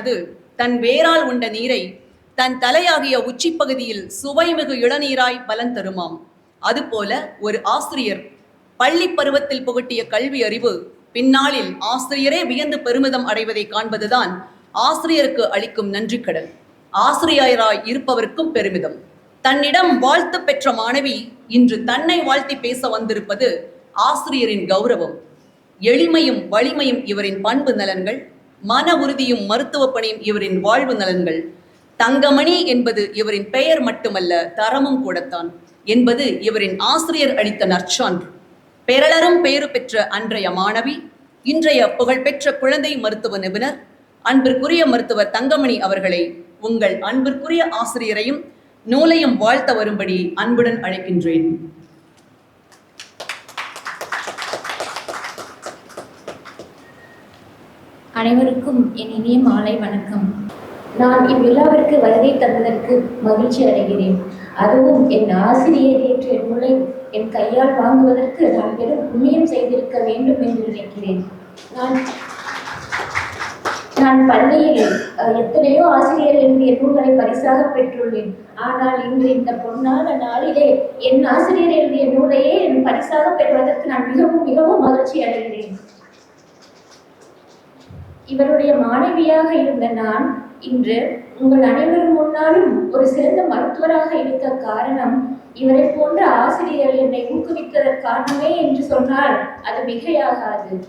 அது தன் வேரால் உண்ட நீரை தன் தலையாகிய உச்சிப்பகுதியில் சுவைமிகு இளநீராய் பலன் தருமாம். அதுபோல ஒரு ஆசிரியர் பள்ளி பருவத்தில் புகட்டிய கல்வி அறிவு பின்னாளில் ஆசிரியரே வியந்து பெருமிதம் அடைவதை காண்பதுதான் ஆசிரியருக்கு அளிக்கும் நன்றி கடன் ஆசிரியராய் இருப்பவருக்கும் பெருமிதம். தன்னிடம் வாழ்த்து பெற்ற மாணவி இன்று தன்னை வாழ்த்தி பேச வந்திருப்பது ஆசிரியரின் கௌரவம். எளிமையும் வலிமையும் இவரின் பண்பு நலன்கள் மன உறுதியும் மருத்துவ பணியும் இவரின் வாழ்வு நலன்கள். தங்கமணி என்பது இவரின் பெயர் மட்டுமல்ல தரமும் கூடத்தான் என்பது இவரின் ஆசிரியர் அளித்த நற்சான்று. பெறலரும் பெயரு பெற்ற அன்றைய மாணவி இன்றைய புகழ்பெற்ற குழந்தை மருத்துவ நிபுணர் அன்பிற்குரிய மருத்துவர் தங்கமணி அவர்களை உங்கள் அன்பிற்குரிய ஆசிரியரையும் நூலையும் வாழ்த்த வரும்படி அன்புடன் அழைக்கின்றேன். அனைவருக்கும் என் இனிய மாலை வணக்கம். நான் இவ்விழாவிற்கு வருகை தந்ததற்கு மகிழ்ச்சி அடைகிறேன். அதுவும் என் ஆசிரியர் ஏற்ற நூலை என் கையால் வாங்குவதற்கு நான் பெரும் புண்ணியம் செய்திருக்க வேண்டும் என்று நினைக்கிறேன். நான் நான் பள்ளியில் அஹ், எத்தனையோ ஆசிரியர் எழுதிய நூல்களை பரிசாக பெற்றுள்ளேன். ஆனால் இன்று இந்த பொன்னான நாளிலே என் ஆசிரியர் எழுதிய நூலையே என் பரிசாக பெறுவதற்கு நான் மிகவும் மிகவும் மகிழ்ச்சி அடைகிறேன். இவருடைய மாணவியாக இருந்த நான் இன்று உங்கள் அனைவரும் முன்னாலும் ஒரு சிறந்த மருத்துவராக இருக்க காரணம் இவரை போன்ற ஆசிரியர் என்னை ஊக்குவித்ததற்கு காரணமே என்று சொன்னால் அது மிகையாகாது.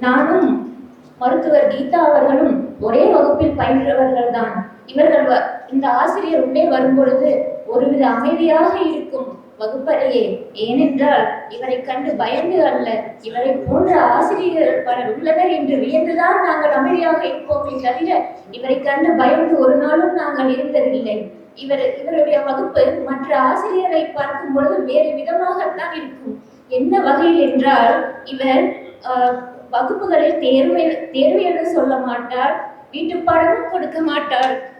நானும் மருத்துவர் கீதா அவர்களும் ஒரே வகுப்பில் பயின்றவர்கள் தான். இவர்கள் வ- இந்த ஆசிரியர் உள்ளே வரும்பொழுது ஒருவித அமைதியாக இருக்கும். வகுப்பறையே. ஏனென்றால் இவரை கண்டு பயந்து அல்ல. இவரை போன்ற ஆசிரியர்கள் பலர் உள்ளனர் என்று வியந்துதான் நாங்கள் அமைதியாக இருப்போமே தவிர இவரை கண்டு பயந்து ஒரு நாளும் நாங்கள் இருந்ததில்லை. இவர் இவருடைய வகுப்பு மற்ற ஆசிரியரை பார்க்கும் பொழுது வேறு விதமாகத்தான் இருக்கும். என்ன வகையில் என்றால் இவர் ஆஹ், வகுப்புகளில் தேர்வு எழு- தேர்வு என்று சொல்ல மாட்டார் வீட்டு பாடமும் கொடுக்க மாட்டார்.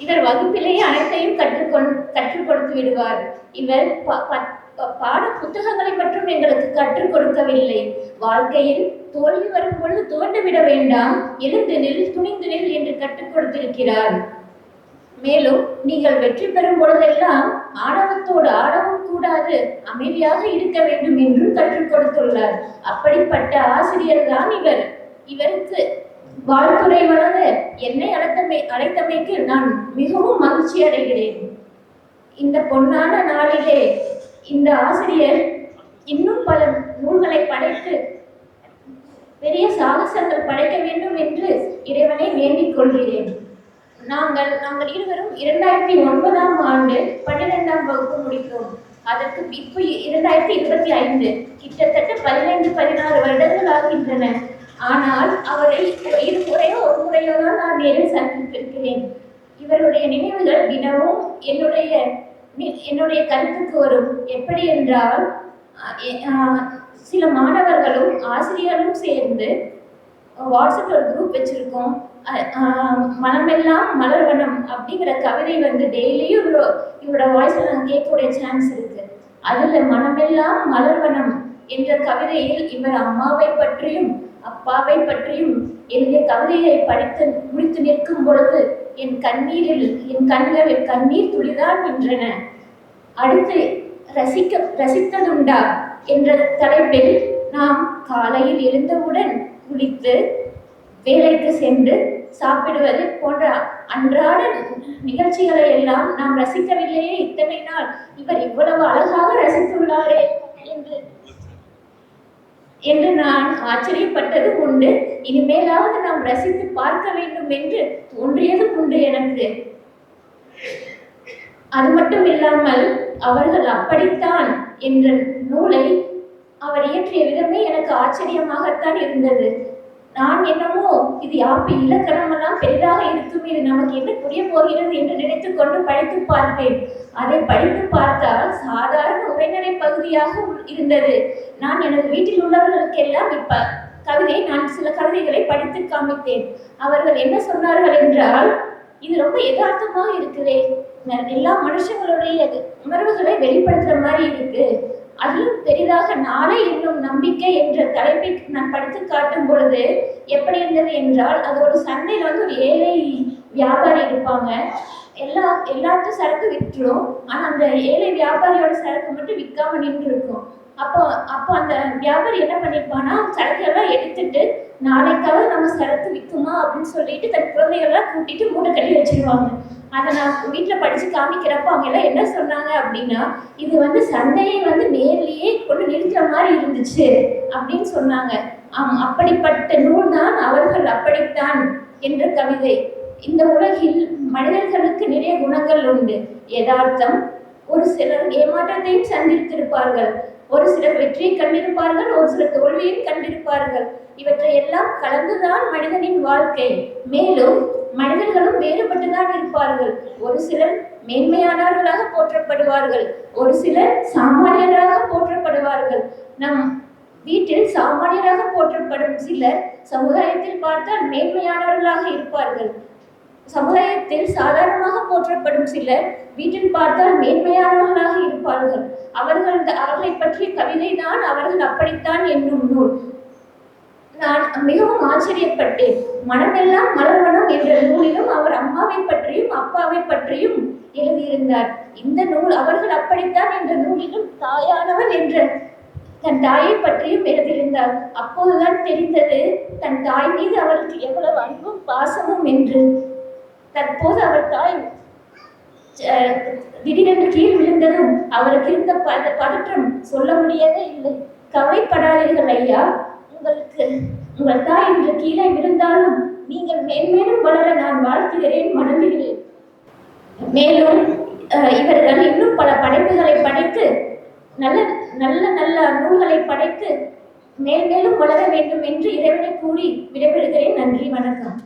இவர் வகுப்பிலேயே அனைத்தையும் கற்றுக்கொண்டு கற்றுக் கொடுத்து விடுவார். இவர் ப- ப- பாட புத்தகங்களை மட்டும் எங்களுக்கு கற்றுக் கொடுக்கவில்லை. வாழ்க்கையில் தோல்வி வரும் பொழுது தோண்டுவிட வேண்டாம். எழுந்து நில் துணிந்து நில் என்று கற்றுக் கொடுத்திருக்கிறார். மேலும் நீங்கள் வெற்றி பெறும் பொழுதெல்லாம் ஆணவத்தோடு ஆடவும் கூடாது. அமைதியாக இருக்க வேண்டும் என்றும் கற்றுக் கொடுத்துள்ளார். அப்படிப்பட்ட ஆசிரியர் தான் இவர். இவருக்கு வாழ்த்துறை வழங்க என்னை அழைத்தமை அழைத்தமைக்கு நான் மிகவும் மகிழ்ச்சி அடைகிறேன். இந்த பொன்னான நாளிலே இந்த ஆசிரியர் இன்னும் பல நூல்களை படைத்து பெரிய சாகசங்கள் படைக்க வேண்டும் என்று இறைவனை வேண்டிக் கொள்கிறேன். நாங்கள் நாங்கள் இருவரும் இரண்டாயிரத்தி ஒன்பதாம் ஆண்டு பன்னிரெண்டாம் வகுப்பு முடித்தோம். அதற்கு இப்போ இரண்டாயிரத்தி இருபத்தி ஐந்து கிட்டத்தட்ட பதினைந்து பதினாறு வருடங்கள் ஆகின்றன. ஆனால் அவரை இரு முறையோ ஒரு முறையோ தான் நான் நேரில் சந்தித்திருக்கிறேன். இவருடைய நினைவுகள் தினமும் என்னுடைய நி- என்னுடைய கருத்துக்கு வரும். எப்படி என்றால் சில மாணவர்களும் ஆசிரியர்களும் சேர்ந்து வாட்ஸ்அப் ஒரு குரூப் வச்சிருக்கோம். மனமெல்லாம் மலர்வனம் அப்படிங்கிற கவிதை வந்து டெய்லியும் இவரோட வாய்ஸில் நான் கேட்கக்கூடிய சான்ஸ் இருக்கு. அதில் மனமெல்லாம் மலர்வனம் என்ற கவிதையில் இவர் அம்மாவை பற்றியும் அப்பாவை பற்றியும் என்னுடைய கவிதையை படித்து முடித்து நிற்கும் பொழுது என் கண்ணீரில் என் கண்களில் கண்ணீர் துளிதான் நின்றன. அடுத்து ரசிக்க ரசித்ததுண்டா? என்ற தலைப்பில் நாம் காலையில் எழுந்தவுடன் குளித்து வேலைக்கு சென்று சாப்பிடுவது போன்ற அன்றாட நிகழ்ச்சிகளை எல்லாம் நாம் ரசிக்கவில்லையே. இத்தனை நாள் இவர் இவ்வளவு அழகாக ரசித்துள்ளாரே என்று என்று நான் ஆச்சரியப்பட்டதும் உண்டு. இனிமேலாவது நாம் ரசித்து பார்க்க வேண்டும் என்று தோன்றியது உண்டு எனக்கு. அது மட்டும் இல்லாமல் அவர்கள் அப்படித்தான் என்ற நூலை அவர் இயற்றிய விதமே எனக்கு ஆச்சரியமாகத்தான் இருந்தது. நான் என்னமோ இது யாப்பு இலக்கணமெல்லாம் பெரிதாக இருக்கும் இது நமக்கு என்ன புரிய போகிறது என்று நினைத்துக்கொண்டு படித்து பார்த்தேன் அதை படித்து பார்த்தால் சாதாரண உரைநடை பகுதியாக இருந்தது. நான் எனது வீட்டில் உள்ளவர்களுக்கெல்லாம் இப்ப கவிதை நான் சில கவிதைகளை படித்து காமித்தேன் அவர்கள் என்ன சொன்னார்கள் என்றால் இது ரொம்ப யதார்த்தமாக இருக்குதே எல்லா மனுஷங்களுடைய உணர்வுகளை வெளிப்படுத்துற மாதிரி இருக்கு. அதிலும் பெரிதாக நாளை என்னும் நம்பிக்கை என்ற தலைப்பை நான் படித்து காட்டும் பொழுது எப்படி இருந்தது என்றால் அது ஒரு சந்தையில் வந்து ஒரு ஏழை வியாபாரி இருப்பாங்க. எல்லா எல்லாத்தையும் சரக்கு விற்றுரும் ஆனால் அந்த ஏழை வியாபாரியோட சரக்கு மட்டும் விற்காம நின்று இருக்கும் அப்போ அப்போ அந்த வியாபாரி என்ன பண்ணியிருப்பான்னா சரக்கெல்லாம் எடுத்துட்டு நாளைக்காவது நம்ம சரக்கு விற்குமா அப்படின்னு சொல்லிட்டு தன் குழந்தைகள்லாம் கூட்டிட்டு மூட்டை கட்டி வச்சிருவாங்க. அதை நான் வீட்டில் படித்து காமிக்கிறப்ப அவங்க எல்லாம் என்ன சொன்னாங்க அப்படின்னா இது வந்து சந்தையை வந்து நேர்லேயே கொண்டு நிறுத்துற மாதிரி இருந்துச்சு அப்படின்னு சொன்னாங்க. அப்படிப்பட்ட நூல் தான் அவர்கள் அப்படித்தான் என்ற கவிதை. இந்த உலகில் மனிதர்களுக்கு நிறைய குணங்கள் உண்டு. யதார்த்தம் ஒரு சிலர் ஏமாற்றத்தையும் சந்தித்திருப்பார்கள். ஒரு சிலர் வெற்றியை கண்டிருப்பார்கள் ஒரு சிலர் தோல்வியும் கண்டிருப்பார்கள். இவற்றை எல்லாம் கலந்துதான் மனிதனின் வாழ்க்கை. மேலும் மனிதர்களும் வேறுபட்டுதான் இருப்பார்கள். ஒரு சிலர் மேன்மையானவர்களாக போற்றப்படுவார்கள். ஒரு சிலர் சாமானியராக போற்றப்படுவார்கள். நம் வீட்டில் சாமானியராக போற்றப்படும் சிலர் சமுதாயத்தில் பார்த்தால் மேன்மையானவர்களாக இருப்பார்கள். சமுதாயத்தில் சாதாரணமாக போற்றப்படும் சிலர் வீட்டில் பார்த்தால் மேன்மையானவர்களாக இருப்பார்கள். அவர்கள் அவர்களை பற்றிய கவிதை தான் அவர்கள் அப்படித்தான் என்னும் நூல். நான் மிகவும் ஆச்சரியப்பட்டேன். மனமெல்லாம் மலர்வனம் என்ற நூலிலும் அவர் அம்மாவை பற்றியும் அப்பாவை பற்றியும் எழுதியிருந்தார். இந்த நூல் அவர்கள் அப்படித்தான் என்ற நூலிலும் தாயானவள் என்ற தன் தாயை பற்றியும் எழுதியிருந்தார். அப்போதுதான் தெரிந்தது தன் தாய் மீது அவருக்கு எவ்வளவு அன்பும் பாசமும் என்று. தற்போது அவர் தாய் திடீரென்று கீழ் விழுந்ததும் அவருக்கு இருந்த பத பதற்றம் சொல்ல முடியவே இல்லை. கவலைப்படாதீர்கள் ஐயா. உங்களுக்கு உங்கள் தாய் இன்று கீழே விழுந்தாலும் நீங்கள் மேன்மேலும் வளர நான் வாழ்த்துகிறேன் வணங்குகிறேன் மேலும் இவர்கள் இன்னும் பல படைப்புகளை படைத்து நல்ல நல்ல நல்ல நூல்களை படைத்து மேல் மேலும் வளர வேண்டும் என்று இறைவனை கூறி விடைபெறுகிறேன். நன்றி வணக்கம்.